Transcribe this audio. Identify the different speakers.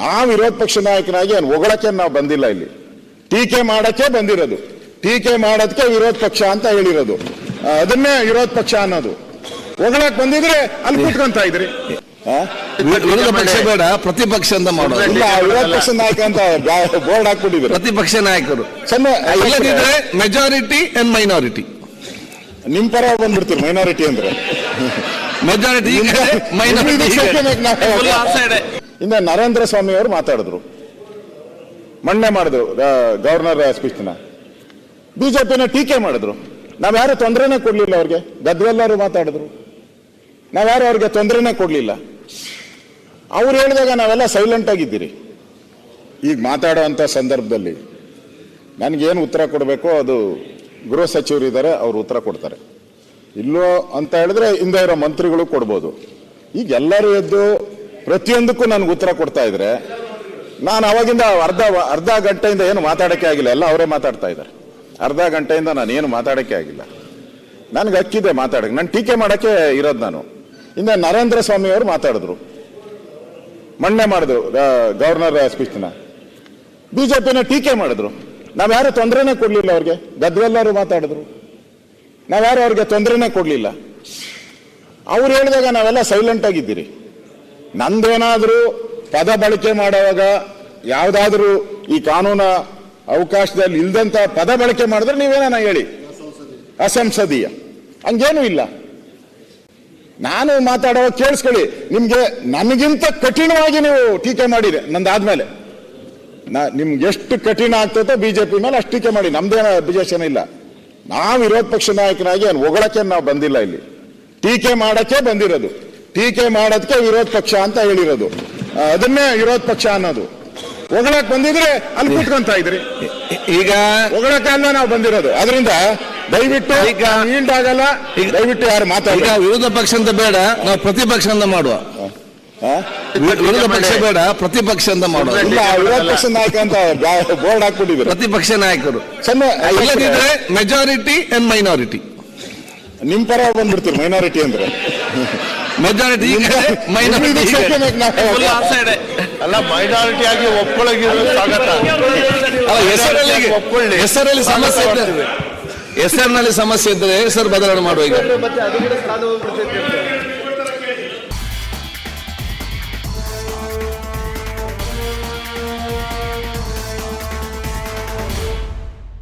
Speaker 1: ನಾವು ವಿರೋಧ ಪಕ್ಷ ನಾಯಕನಾಗಿ ಅವ್ನು ಹೊಗಳಕ್ಕೆ ನಾವು ಬಂದಿಲ್ಲ ಇಲ್ಲಿ. ಟೀಕೆ ಮಾಡಕ್ಕೆ ಬಂದಿರೋದು. ಟೀಕೆ ಮಾಡೋದಕ್ಕೆ ವಿರೋಧ ಪಕ್ಷ ಅಂತ ಹೇಳಿರೋದು. ಅದನ್ನೇ ವಿರೋಧ ಪಕ್ಷ ಅನ್ನೋದು. ಹೊಗಳಕ್ ಬಂದಿದ್ರೆ ಅಲ್ಲಿ ಕುಟ್ಕೊಂತ ಇದ್ರಿ. ಆ?
Speaker 2: ವಿರೋಧ ಪಕ್ಷ ಬೇಡ ಪ್ರತಿಪಕ್ಷ ಅಂತ ಮಾಡೋದು.
Speaker 1: ಇಲ್ಲ ವಿರೋಧ ಪಕ್ಷ ನಾಯಕ ಅಂತ ಬೋರ್ಡ್ ಹಾಕ್ಬಿಟ್ಟಿದ್ರು
Speaker 2: ಪ್ರತಿಪಕ್ಷ ನಾಯಕರು.
Speaker 1: ಸಣ್ಣ
Speaker 2: ಇಲ್ಲದಿದ್ರೆ ಮೆಜಾರಿಟಿ ಅಂಡ್ ಮೈನಾರಿಟಿ
Speaker 1: ನಿಮ್ ಪರ ಬಂದ್ಬಿಡ್ತೀರಿ ಮೈನಾರಿಟಿ ಅಂದ್ರೆ.
Speaker 2: ಮೆಜಾರಿಟಿ ಮೈನಾರಿಟಿ
Speaker 1: ನಾವು. ಇನ್ನ ನರೇಂದ್ರ ಸ್ವಾಮಿ ಅವರು ಮಾತಾಡಿದ್ರು. ಮಣ್ಣೆ ಮಾಡಿದ್ರು ಗವರ್ನರ್ ಸ್ಪೀಚ್ನ ಬಿಜೆಪಿನ ಟೀಕೆ ಮಾಡಿದ್ರು. ನಾವ್ಯಾರು ತೊಂದರೆನೇ ಕೊಡ್ಲಿಲ್ಲ ಅವ್ರಿಗೆ? ಗದ್ವೆಲ್ಲರೂ ಮಾತಾಡಿದ್ರು. ನಾವ್ಯಾರು ಅವ್ರಿಗೆ ತೊಂದರೆನೇ ಕೊಡ್ಲಿಲ್ಲ? ಅವ್ರು ಹೇಳಿದಾಗ ನಾವೆಲ್ಲ ಸೈಲೆಂಟ್ ಆಗಿದ್ದೀರಿ. ಈಗ ಮಾತಾಡೋ ಸಂದರ್ಭದಲ್ಲಿ ಸಂದರ್ಭದಲ್ಲಿ ನನಗೇನು ಉತ್ತರ ಕೊಡಬೇಕೋ? ಅದು ಗೃಹ ಸಚಿವರು ಇದ್ದಾರೆ ಅವ್ರು ಉತ್ತರ ಕೊಡ್ತಾರೆ. ಇಲ್ಲೋ ಅಂತ ಹೇಳಿದ್ರೆ ಹಿಂದೆ ಇರೋ ಮಂತ್ರಿಗಳು ಕೊಡ್ಬೋದು. ಈಗ ಎಲ್ಲರೂ ಎದ್ದು ಪ್ರತಿಯೊಂದಕ್ಕೂ ನನಗೆ ಉತ್ತರ ಕೊಡ್ತಾ ಇದ್ರೆ, ನಾನು ಅವಾಗಿಂದ ಅರ್ಧ ಅರ್ಧ ಗಂಟೆಯಿಂದ ಏನು ಮಾತಾಡಕ್ಕೆ ಆಗಿಲ್ಲ, ಎಲ್ಲ ಅವರೇ ಮಾತಾಡ್ತಾ ಇದ್ದಾರೆ. ಅರ್ಧ ಗಂಟೆಯಿಂದ ನಾನು ಏನು ಮಾತಾಡಕ್ಕೆ ಆಗಿಲ್ಲ. ನನಗೆ ಅಕ್ಕಿದೆ ಮಾತಾಡಕ್ಕೆ. ನಾನು ಟೀಕೆ ಮಾಡೋಕ್ಕೆ ಇರೋದು ನಾನು. ಇನ್ನು ನರೇಂದ್ರ ಸ್ವಾಮಿ ಅವರು ಮಾತಾಡಿದ್ರು. ಮಣ್ಣೆ ಮಾಡಿದ್ರು ಗವರ್ನರ್ ಸ್ಪೀಚ್ನ. ಬಿಜೆಪಿನ ಟೀಕೆ ಮಾಡಿದ್ರು. ನಾವು ನಾವ್ಯಾರು ತೊಂದರೆನೇ ಕೊಡಲಿಲ್ಲ ಅವ್ರಿಗೆ? ಗದ್ವೆಲ್ಲರೂ ಮಾತಾಡಿದ್ರು. ನಾವ್ಯಾರು ಅವ್ರಿಗೆ ತೊಂದರೆನೇ ಕೊಡಲಿಲ್ಲ? ಅವ್ರು ಹೇಳಿದಾಗ ನಾವೆಲ್ಲ ಸೈಲೆಂಟ್ ಆಗಿದ್ದೀರಿ. ನಂದೇನಾದ್ರೂ ಪದ ಬಳಕೆ ಮಾಡುವಾಗ ಯಾವುದಾದ್ರೂ ಈ ಕಾನೂನ ಅವಕಾಶದಲ್ಲಿ ಇಲ್ಲದಂತ ಪದ ಬಳಕೆ ಮಾಡಿದ್ರೆ ನೀವೇನ ಹೇಳಿ? ಅಸಂಸದೀಯ. ಹಂಗೇನು ಇಲ್ಲ. ನಾನು ಮಾತಾಡೋ ಕೇಳಿಸ್ಕೊಳ್ಳಿ. ನಿಮ್ಗೆ ನನಗಿಂತ ಕಠಿಣವಾಗಿ ನೀವು ಟೀಕೆ ಮಾಡಿರಿ, ನಂದಾದ್ಮೇಲೆ. ನಾ, ನಿಮ್ಗೆ ಎಷ್ಟು ಕಠಿಣ ಆಗ್ತೈತೋ ಬಿಜೆಪಿ ಮೇಲೆ ಅಷ್ಟು ಟೀಕೆ ಮಾಡಿ. ನಮ್ದೇನ ಅಬ್ಜೆಕ್ಷನ್ ಇಲ್ಲ. ನಾವು ವಿರೋಧ ಪಕ್ಷ ನಾಯಕನಾಗಿ ಹೊಗಳಕ್ಕೆ ನಾವು ಬಂದಿಲ್ಲ ಇಲ್ಲಿ. ಟೀಕೆ ಮಾಡಕ್ಕೆ ಬಂದಿರೋದು. ಟೀಕೆ ಮಾಡೋದಕ್ಕೆ ವಿರೋಧ ಪಕ್ಷ ಅಂತ ಹೇಳಿರೋದು. ಅದನ್ನೇ ವಿರೋಧ ಪಕ್ಷ ಅನ್ನೋದು. ಹೊಗಳಕ್ ಬಂದಿದ್ರೆ ಅಲ್ಲಿ ಕೂತ್ಕೊಂತ ಇದ್ರಿ.
Speaker 2: ಈಗ
Speaker 1: ಹೊಗಳಕ್ಕಲ್ಲ ನಾವು ಬಂದಿರೋದು. ಅದರಿಂದ ದಯವಿಟ್ಟು
Speaker 2: ಈಗ-
Speaker 1: ಈಲ್ಡ್ ಆಗಲ್ಲ.
Speaker 2: ಈಗ-
Speaker 1: ದಯವಿಟ್ಟು ಯಾರು ಮಾತಾಡ
Speaker 2: ವಿರೋಧ ಪಕ್ಷ ಅಂತ ಬೇಡ ನಾವು ಪ್ರತಿಪಕ್ಷ ಅಂತ ಮಾಡುವ. ವಿರೋಧ ಪಕ್ಷ ಬೇಡ ಪ್ರತಿಪಕ್ಷ ಅಂತ ಮಾಡುವ.
Speaker 1: ಇಲ್ಲ ವಿರೋಧ ಪಕ್ಷ ನಾಯಕ ಅಂತ ಬೋರ್ಡ್ ಹಾಕ್ಬಿಟ್ಟಿದ್ರು
Speaker 2: ಪ್ರತಿಪಕ್ಷ ನಾಯಕರು. ಇಲ್ಲದಿದ್ರೆ ಮೆಜಾರಿಟಿ ಅಂಡ್ ಮೈನಾರಿಟಿ
Speaker 1: ನಿಮ್ ಪರ ಬಂದ್ಬಿಡ್ತೀರಿ ಮೈನಾರಿಟಿ ಅಂದ್ರೆ.
Speaker 2: ಮೆಜಾರಿಟಿ
Speaker 1: ನಾವು.
Speaker 3: ಅಲ್ಲ ಮೈನಾರಿಟಿ ಆಗಿ ಒಪ್ಕೊಳ್ಳೋಗಿರೋದು ಸ್ವಾಗತ.
Speaker 2: ಅಲ್ಲ ಹೆಸರಲ್ಲಿ. ಹೆಸರಲ್ಲಿ ಸಮಸ್ಯೆ ಇದ್ದರೆ ಹೆಸರಿನಲ್ಲಿ ಸಮಸ್ಯೆ ಇದ್ದರೆ ಹೆಸರು ಬದಲಾವಣೆ ಮಾಡುವ ಈಗ.